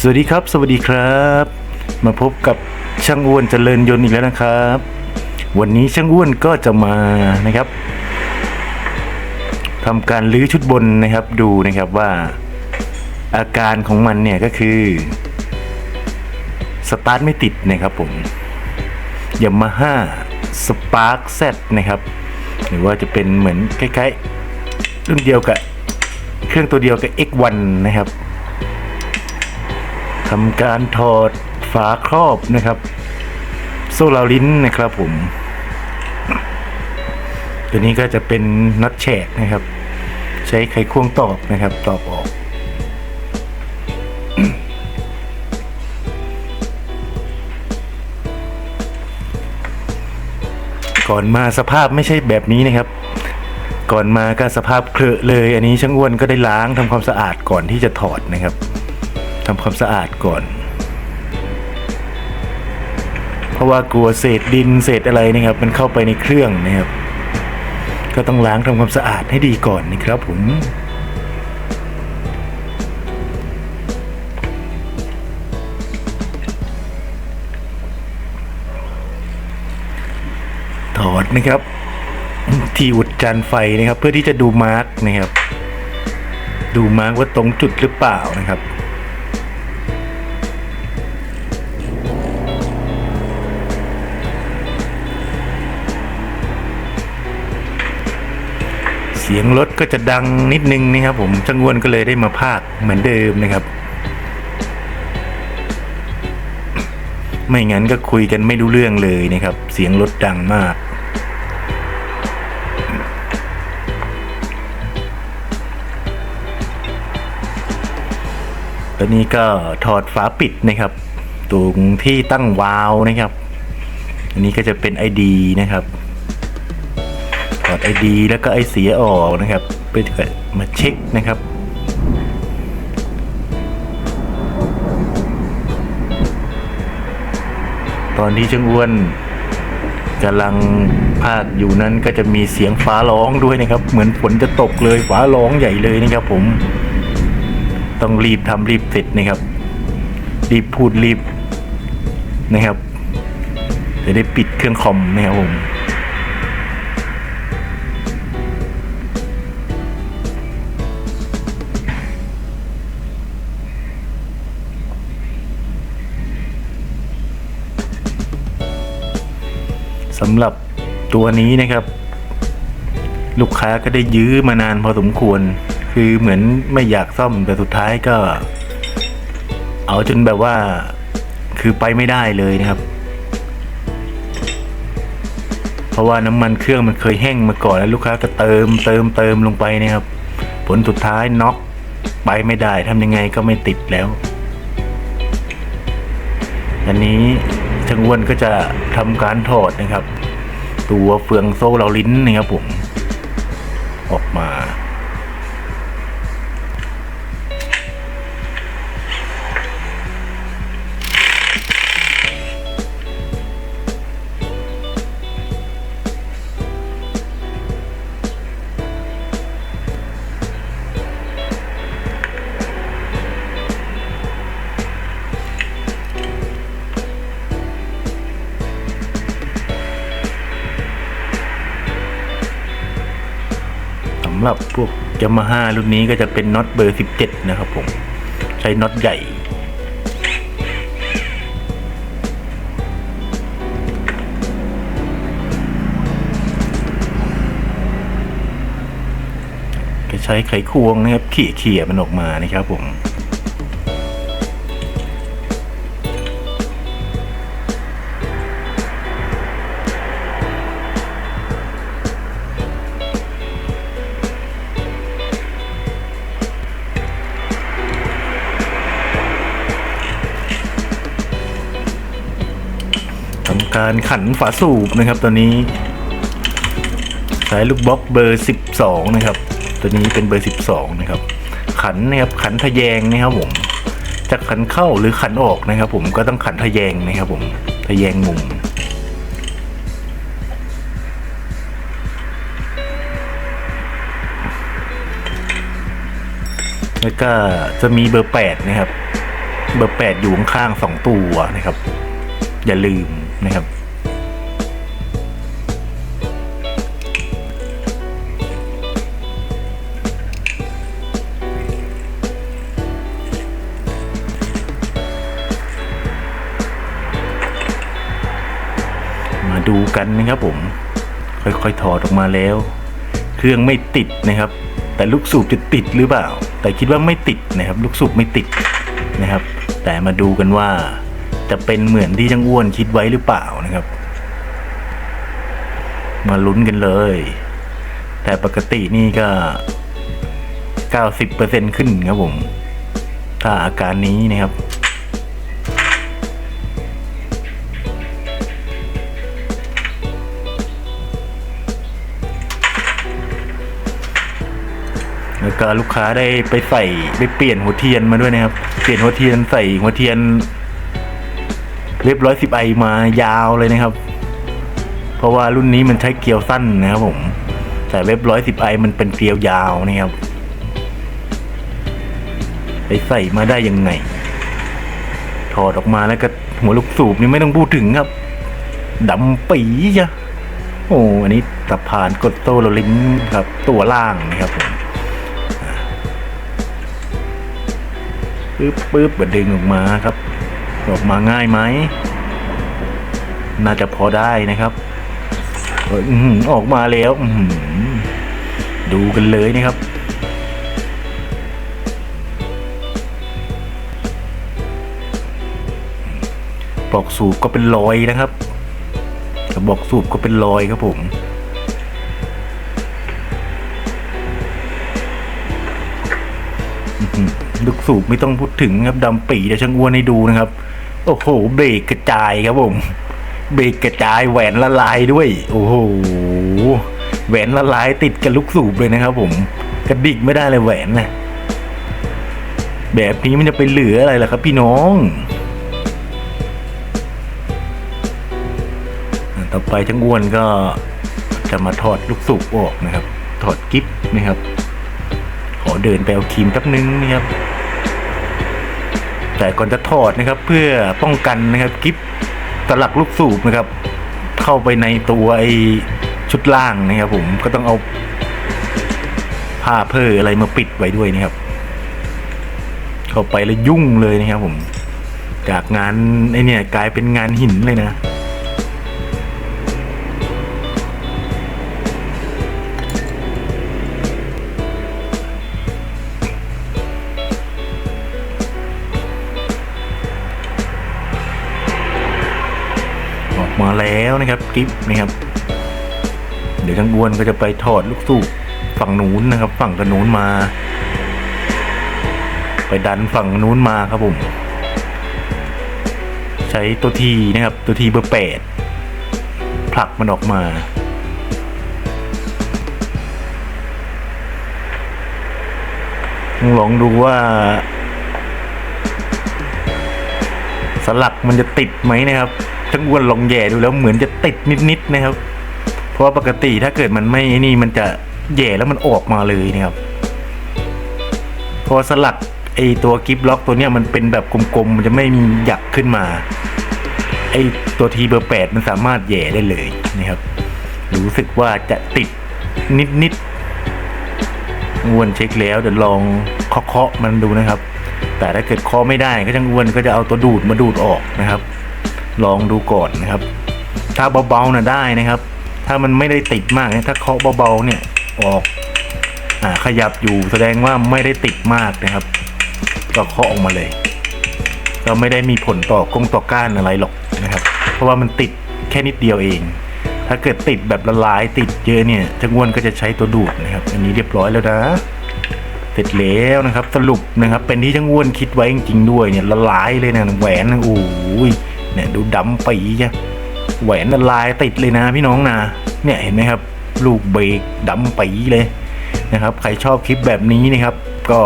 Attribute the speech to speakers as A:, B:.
A: สวัสดีครับ สวัสดีครับ มาพบกับช่างอ้วนเจริญยนต์อีกแล้วนะครับ วันนี้ช่างอ้วนก็จะมานะครับทำการลื้อชุดบนนะครับดูนะครับว่า อาการของมันเนี่ยก็คือสตาร์ทไม่ติดนะครับผมยามาฮ่าสปาร์คเซนะครับ หรือว่าจะเป็นเหมือนใกล้ายๆรุ่นเดียวกับเครื่องตัวเดียวกับ X1 นะครับ ทำการถอดฝาครอบนะครับ โซลาริ้นนะครับผม ตัวนี้ก็จะเป็นน็อตแฉกนะครับ ใช้ไขควงตอกนะครับ ตอกออกก่อนมาสภาพไม่ใช่แบบนี้นะครับ ก่อนมาก็สภาพเคลอะเลย อันนี้ช่างอ้วนก็ได้ล้างทำความสะอาดก่อนที่จะถอดนะครับ ทำความสะอาดก่อน เพราะว่ากลัวเศษดินเศษอะไรนะครับ มันเข้าไปในเครื่องนะครับ ก็ต้องล้างทำความสะอาดให้ดีก่อนนะครับผมถอดนะครับ ที่อุดจานไฟนะครับ เพื่อที่จะดูมาร์กนะครับ ดูมาร์กว่าตรงจุดหรือเปล่านะครับ เสียงรถก็จะดังนิดนึงนะครับผมช่างอ้วนก็เลยได้มาพากเหมือนเดิมนะครับ ไม่งั้นก็คุยกันไม่รู้เรื่องเลยนะครับ เสียงรถดังมากตอนนี้ก็ถอดฝาปิดนะครับ ตรงที่ตั้งวาล์วนะครับ อันนี้ก็จะเป็น ID นะครับ ถอด ID แล้วก็ไอเสียออกนะครับเพื่อจะมาเช็คนะครับตอนที่ช่างอ้วนกำลังพากอยู่นั้นก็จะมีเสียงฟ้าร้องด้วยนะครับ เหมือนฝนจะตกเลยฟ้าร้องใหญ่เลยนะครับ ผม ต้องรีบทำรีบเสร็จนะครับ รีบพูดรีบนะครับจะได้ปิดเครื่องคอมนะครับผม สำหรับตัวนี้นะครับ ลูกค้าก็ได้ยื้อมานานพอสมควร คือเหมือนไม่อยากซ่อมแต่สุดท้ายก็ เอาจนแบบว่าคือไปไม่ได้เลยนะครับ เพราะว่าน้ำมันเครื่องมันเคยแห้งมาก่อนแล้วลูกค้าก็เติมเติมเติมลงไปนะครับ ผลสุดท้ายน็อกไปไม่ได้ทำยังไงก็ไม่ติดแล้ว อันนี้ ช่างอ้วนก็จะทำการถอดนะครับ ตัวเฟืองโซ่เราลิ้นนะครับผมออกมา หรับพวกยามาฮ่ารุ่นนี้ก็จะเป็นน็อตเบอร์ 17 นะครับผม ใช้น็อตใหญ่ ก็ใช้ไขควงนะครับขี่เขี่ยมันออกมานะครับผม ทำการขันฝาสูบนะครับตัวนี้ใช้ลูกบล็อกเบอร์ 12 นะครับ ตัวนี้เป็นเบอร์ 12 นะครับ ขันนะครับขันทะแยงนะครับผมจะขันเข้าหรือขันออกนะครับ ผมก็ต้องขันทะแยงนะครับ ผมทะแยงมุมแล้วก็จะมีเบอร์ 8 นะครับ เบอร์แปดอยู่ข้างๆสองตัวนะครับ อย่าลืม นะครับมาดูกันนะครับผม ค่อยๆถอดออกมาแล้ว เครื่องไม่ติดนะครับ แต่ลูกสูบจะติดหรือเปล่า แต่คิดว่าไม่ติดนะครับ ลูกสูบไม่ติดนะครับ แต่มาดูกันว่า จะเป็นเหมือนที่ช่างอ้วนคิดไว้หรือเปล่านะครับ มาลุ้นกันเลย แต่ปกตินี่ก็ 90%ขึ้นครับผม ถ้าอาการนี้นะครับแล้วก็ลูกค้าได้ไปใส่ไปเปลี่ยนหัวเทียนมาด้วยนะครับ เปลี่ยนหัวเทียนใส่หัวเทียน เรียบร้อยสิบไอมายาวเลยนะครับ เพราะว่ารุ่นนี้มันใช้เกลียวสั้นนะครับผม แต่เว็บร้อยสิบไอมันเป็นเกลียวยาวนะครับไปใส่มาได้ยังไง ถอดออกมาแล้วก็หัวลูกสูบนี่ไม่ต้องพูดถึงครับดำปีจ้ะโอ้อันนี้สะพานกดโซ่โรลลิงครับตัวล่างนะครับผมปึ๊บปึ๊บบัดดึงออกมาครับ ออกมาง่ายไหม น่าจะพอได้นะครับออกมาแล้วดูกันเลยนะครับ ปลอกสูบก็เป็นรอยนะครับกระบอกสูบก็เป็นรอยครับผมลูกสูบไม่ต้องพูดถึงครับดำปีเดี๋ยวช่างอ้วนให้ดูนะครับ โอ้โห เบรกกระจายครับผม เบรกกระจายแหวนละลายด้วย โอ้โห แหวนละลายติดกับลูกสูบเลยนะครับผม กระดิกไม่ได้เลยแหวนนะ แบบนี้มันจะไปเหลืออะไรล่ะครับพี่น้อง ต่อไปช่างอ้วนก็จะมาถอดลูกสูบออกนะครับ ถอดกิ๊บนะครับ ขอเดินไปเอาครีมแป๊บนึงนะครับ แต่ก่อนจะถอดนะครับเพื่อป้องกันนะครับกิฟตลักลูกสูบนะครับ เข้าไปในตัวไอชุดล่างนะครับ ผมก็ต้องเอาผ้าเพออะไรมาปิดไว้ด้วยนะครับ เข้าไปแล้วยุ่งเลยนะครับ ผม จากงานไอเนี่ยกลายเป็นงานหินเลยนะ มาแล้วนะครับกิฟนะครับ เดี๋ยวทางบวนก็จะไปถอดลูกสูบฝั่งนู้นนะครับ ฝั่งกระนู้นมา ไปดันฝั่งนู้นมาครับผม ใช้ตัวทีนะครับ ตัวทีเบอร์แปดผลักมันออกมาลองดูว่าสลักมันจะติดไหมนะครับ ช่างอ้วนลองแย่ดูแล้วเหมือนจะติดนิดๆนะครับ เพราะว่าปกติถ้าเกิดมันไม่นี่มันจะแย่แล้วมันออกมาเลยนะครับเพราะสลักไอตัวกิฟล็อกตัวเนี้ยมันเป็นแบบกลมๆมันจะไม่มีหยักขึ้นมาไอตัวทีเบอร์แปดมันสามารถแย่ได้เลยนะครับ รู้สึกว่าจะติดนิดๆอ้วนเช็คแล้วเดี๋ยวลองเคาะๆมันดูนะครับ แต่ถ้าเกิดเคาะไม่ได้ก็ช่างอ้วนก็จะเอาตัวดูดมาดูดออกนะครับ ลองดูก่อนนะครับ ถ้าเบาๆนะได้นะครับ ถ้ามันไม่ได้ติดมากเนี่ยถ้าเคาะเบาๆเนี่ยออกอ่าขยับอยู่แสดงว่าไม่ได้ติดมากนะครับ ก็เคาะออกมาเลยก็ไม่ได้มีผลต่อกงต่อก้านอะไรหรอกนะครับ เพราะว่ามันติดแค่นิดเดียวเอง ถ้าเกิดติดแบบละลายติดเยอะเนี่ยช่างอ้วนก็จะใช้ตัวดูดนะครับ อันนี้เรียบร้อยแล้วนะเสร็จแล้วนะครับ สรุปนะครับ เป็นที่ช่างอ้วนคิดไว้จริงๆด้วยเนี่ยละลายเลยนะแหวนนะโอ้ย เนี่ยดูดำปีจ้ะแหวนลายติดเลยนะพี่น้องนะเนี่ยเห็นไหมครับ ลูกเบรกดำปีเลยนะครับ ใครชอบคลิปแบบนี้นะครับ ก็